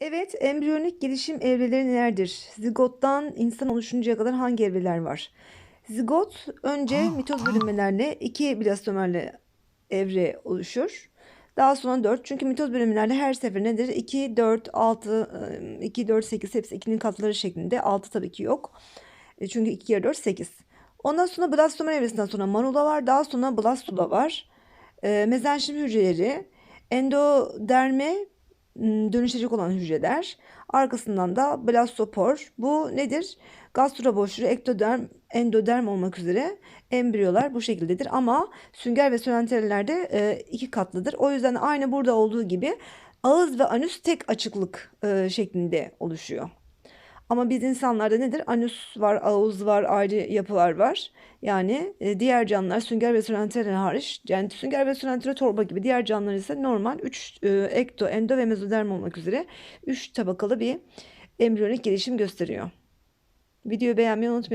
Evet, embriyonik gelişim evreleri nelerdir? Zigottan insan oluşuncaya kadar hangi evreler var? Zigot önce mitoz bölünmelerle iki blastomerle evre oluşur. Daha sonra 4. Çünkü mitoz bölünmelerle her sefer nedir? 2, 4, 6, 2, 4, 8 hepsi 2'nin katları şeklinde. 6 tabii ki yok. E, Çünkü 2 kere 4, 8. Ondan sonra blastomer evresinden sonra manula var. Daha sonra blastula var. E, mezenşim hücreleri, endoderme dönüşecek olan hücreler. Arkasından da blastopor. Bu nedir? Gastroboşluk, ektoderm, endoderm olmak üzere embriyolar bu şekildedir. Ama sünger ve sölenterelerde e, iki katlıdır. O yüzden aynı burada olduğu gibi ağız ve anüs tek açıklık e, şeklinde oluşuyor. Ama biz insanlarda nedir? Anüs var, ağız var, ayrı yapılar var. Yani e, diğer canlılar sünger ve sölenterer hariç, yani sünger ve sölentere torba gibi diğer canlılar ise normal 3 ekto, endo ve mezoderm olmak üzere 3 tabakalı bir embriyonik gelişim gösteriyor. Videoyu beğenmeyi unutmayın.